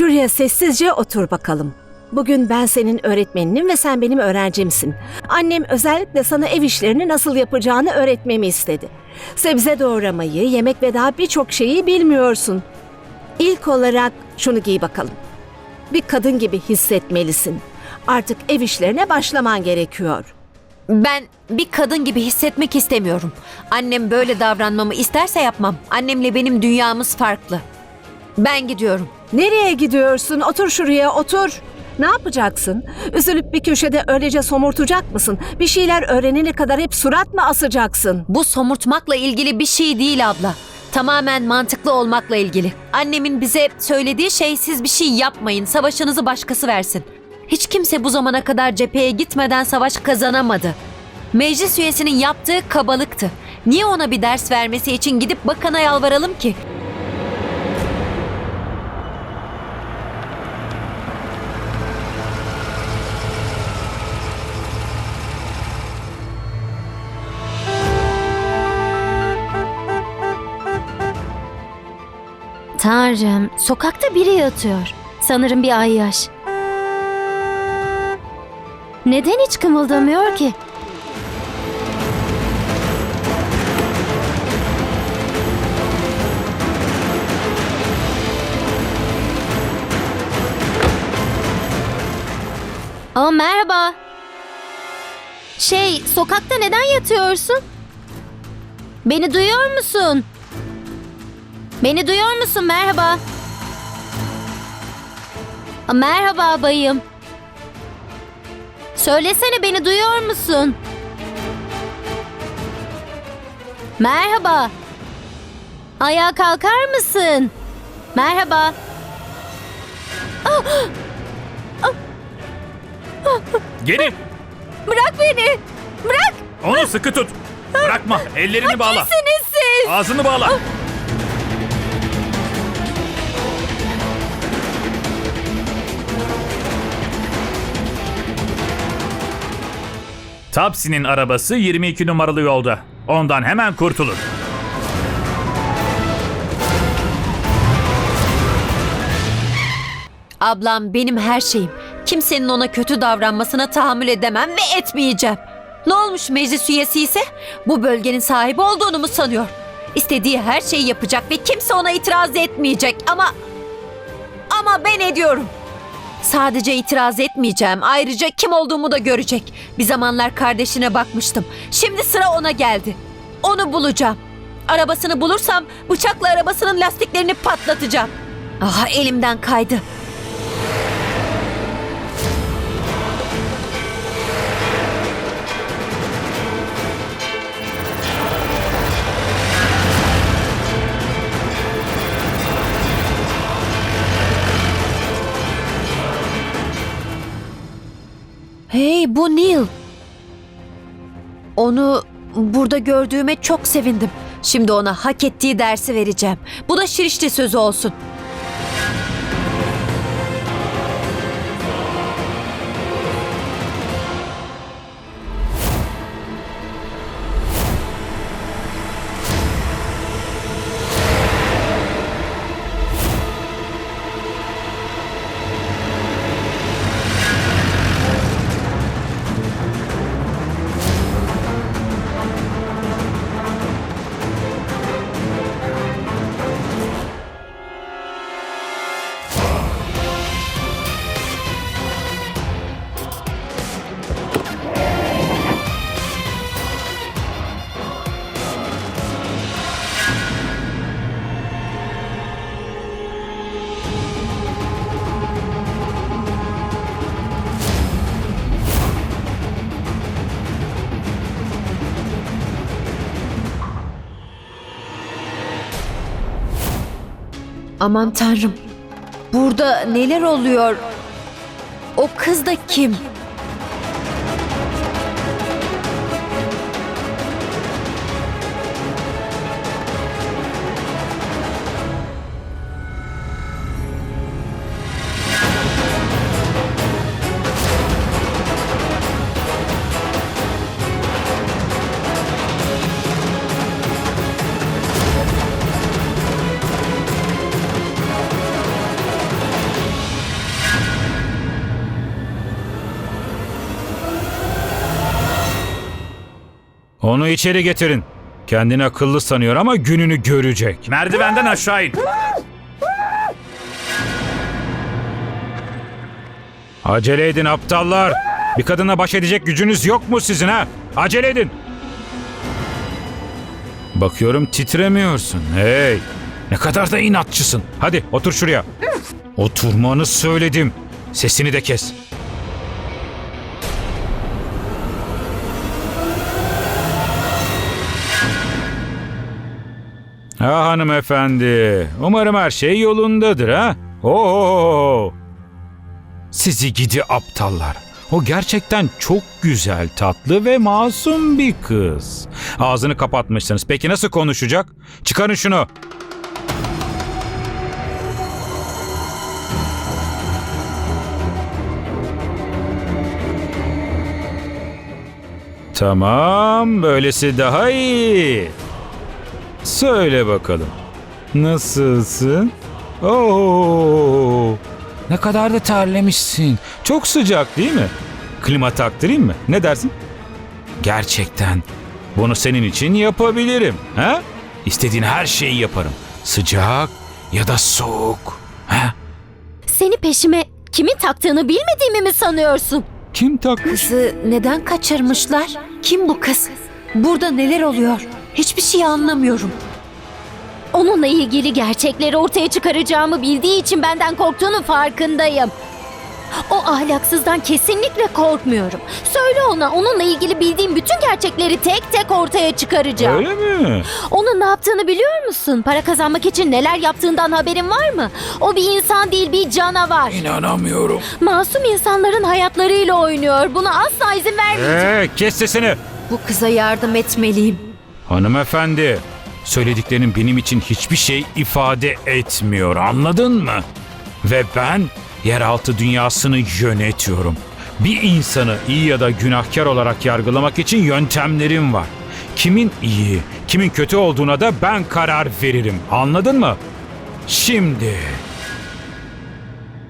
Şuraya sessizce otur bakalım. Bugün ben senin öğretmeninim ve sen benim öğrencimsin. Annem özellikle sana ev işlerini nasıl yapacağını öğretmemi istedi. Sebze doğramayı, yemek ve daha birçok şeyi bilmiyorsun. İlk olarak şunu giy bakalım. Bir kadın gibi hissetmelisin. Artık ev işlerine başlaman gerekiyor. Ben bir kadın gibi hissetmek istemiyorum. Annem böyle davranmamı isterse yapmam. Annemle benim dünyamız farklı. Ben gidiyorum. Nereye gidiyorsun? Otur şuraya, otur. Ne yapacaksın? Üzülüp bir köşede öylece somurtacak mısın? Bir şeyler öğrenene kadar hep surat mı asacaksın? Bu somurtmakla ilgili bir şey değil abla. Tamamen mantıklı olmakla ilgili. Annemin bize söylediği şey siz bir şey yapmayın, savaşınızı başkası versin. Hiç kimse bu zamana kadar cepheye gitmeden savaş kazanamadı. Meclis üyesinin yaptığı kabalıktı. Niye ona bir ders vermesi için gidip bakana yalvaralım ki? Tanrım, sokakta biri yatıyor. Sanırım bir ayyaş. Neden hiç kımıldamıyor ki? Aa, merhaba. Şey, sokakta neden yatıyorsun? Beni duyuyor musun? Beni duyuyor musun? Merhaba. Merhaba bayım. Söylesene beni duyuyor musun? Merhaba. Ayağa kalkar mısın? Merhaba. Geri. Bırak beni. Bırak. Onu sıkı tut. Bırakma. Ellerini bağla. Kimsiniz siz? Ağzını bağla. Tapsi'nin arabası 22 numaralı yolda. Ondan hemen kurtulun. Ablam benim her şeyim. Kimsenin ona kötü davranmasına tahammül edemem ve etmeyeceğim. Ne olmuş meclis üyesi ise? Bu bölgenin sahibi olduğunu mu sanıyor? İstediği her şeyi yapacak ve kimse ona itiraz etmeyecek ama... Ama ben ediyorum. Sadece itiraz etmeyeceğim. Ayrıca kim olduğumu da görecek. Bir zamanlar kardeşine bakmıştım. Şimdi sıra ona geldi. Onu bulacağım. Arabasını bulursam bıçakla arabasının lastiklerini patlatacağım. Aha elimden kaydı. Bu Neil. Onu burada gördüğüme çok sevindim. Şimdi ona hak ettiği dersi vereceğim. Bu da Şirişte sözü olsun. Aman tanrım. Burada neler oluyor? O kız da kim? Onu içeri getirin. Kendini akıllı sanıyor ama gününü görecek. Merdivenden aşağı in. Acele edin aptallar. Bir kadına baş edecek gücünüz yok mu sizin ha? Acele edin. Bakıyorum titremiyorsun. Hey. Ne kadar da inatçısın. Hadi otur şuraya. Oturmanı söyledim. Sesini de kes. Ha hanımefendi. Umarım her şey yolundadır ha. Oo. Sizi gidi aptallar. O gerçekten çok güzel, tatlı ve masum bir kız. Ağzını kapatmışsınız. Peki nasıl konuşacak? Çıkarın şunu. Tamam, böylesi daha iyi. Söyle bakalım. Nasılsın? Oo! Ne kadar da terlemişsin. Çok sıcak değil mi? Klima taktırayım mı? Ne dersin? Gerçekten bunu senin için yapabilirim. Ha? İstediğin her şeyi yaparım. Sıcak ya da soğuk. Ha? Seni peşime kimin taktığını bilmediğimi mi sanıyorsun? Kim takmış? Kızı neden kaçırmışlar? Kim bu kız? Burada neler oluyor? Hiçbir şey anlamıyorum. Onunla ilgili gerçekleri ortaya çıkaracağımı bildiği için benden korktuğunun farkındayım. O ahlaksızdan kesinlikle korkmuyorum. Söyle ona onunla ilgili bildiğim bütün gerçekleri tek tek ortaya çıkaracağım. Öyle mi? Onun ne yaptığını biliyor musun? Para kazanmak için neler yaptığından haberin var mı? O bir insan değil bir canavar. İnanamıyorum. Masum insanların hayatlarıyla oynuyor. Buna asla izin vermeyeceğim. Ee, kes sesini. Bu kıza yardım etmeliyim. Hanımefendi, söylediklerin benim için hiçbir şey ifade etmiyor. Anladın mı? Ve ben yeraltı dünyasını yönetiyorum. Bir insanı iyi ya da günahkar olarak yargılamak için yöntemlerim var. Kimin iyi, kimin kötü olduğuna da ben karar veririm. Anladın mı? Şimdi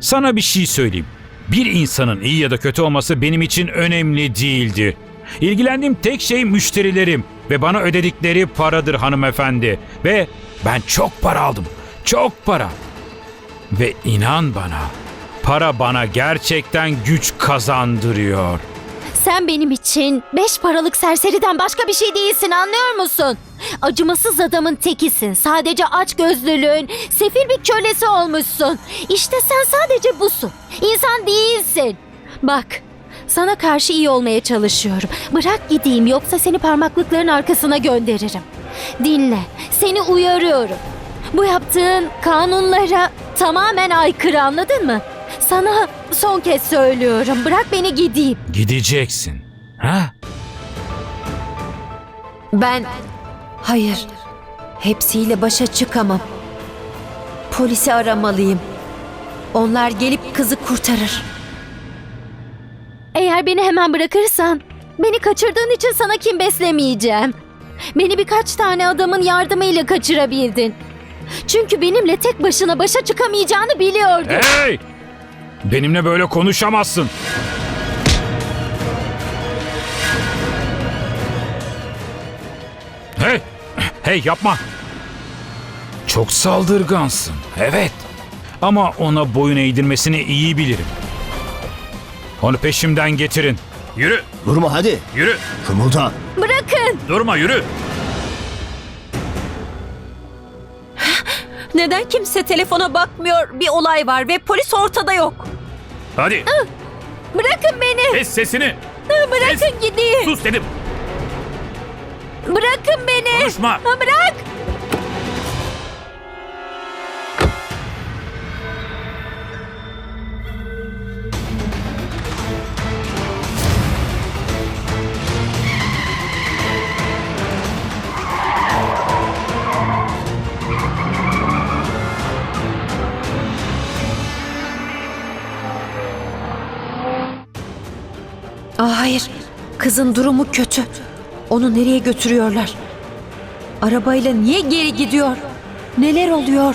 sana bir şey söyleyeyim. Bir insanın iyi ya da kötü olması benim için önemli değildi. İlgilendiğim tek şey müşterilerim ve bana ödedikleri paradır hanımefendi. Ve ben çok para aldım. Çok para. Ve inan bana, para bana gerçekten güç kazandırıyor. Sen benim için beş paralık serseriden başka bir şey değilsin anlıyor musun? Acımasız adamın tekisin. Sadece aç gözlülüğün, sefil bir kölesi olmuşsun. İşte sen sadece busun. İnsan değilsin. Bak, sana karşı iyi olmaya çalışıyorum. Bırak gideyim yoksa seni parmaklıkların arkasına gönderirim. Dinle, seni uyarıyorum. Bu yaptığın kanunlara tamamen aykırı anladın mı? Sana son kez söylüyorum. Bırak beni gideyim. Gideceksin. Ha? Ben... Hayır. Hepsiyle başa çıkamam. Polisi aramalıyım. Onlar gelip kızı kurtarır. Eğer beni hemen bırakırsan beni kaçırdığın için sana kim beslemeyeceğim. Beni birkaç tane adamın yardımıyla kaçırabildin. Çünkü benimle tek başına başa çıkamayacağını biliyordum. Hey! Benimle böyle konuşamazsın. Hey! Hey yapma! Çok saldırgansın. Evet. Ama ona boyun eğdirmesini iyi bilirim. Onu peşimden getirin. Yürü, Durma hadi. yürü. Kımılda. Bırakın. Durma, yürü. Neden kimse telefona bakmıyor? Bir olay var ve polis ortada yok. Hadi, Bırakın beni. kes sesini. Bırakın gideyim. Sus dedim. Bırakın beni. Konuşma. Bırak. Kızın durumu kötü. Onu nereye götürüyorlar? Arabayla niye geri gidiyor? Neler oluyor?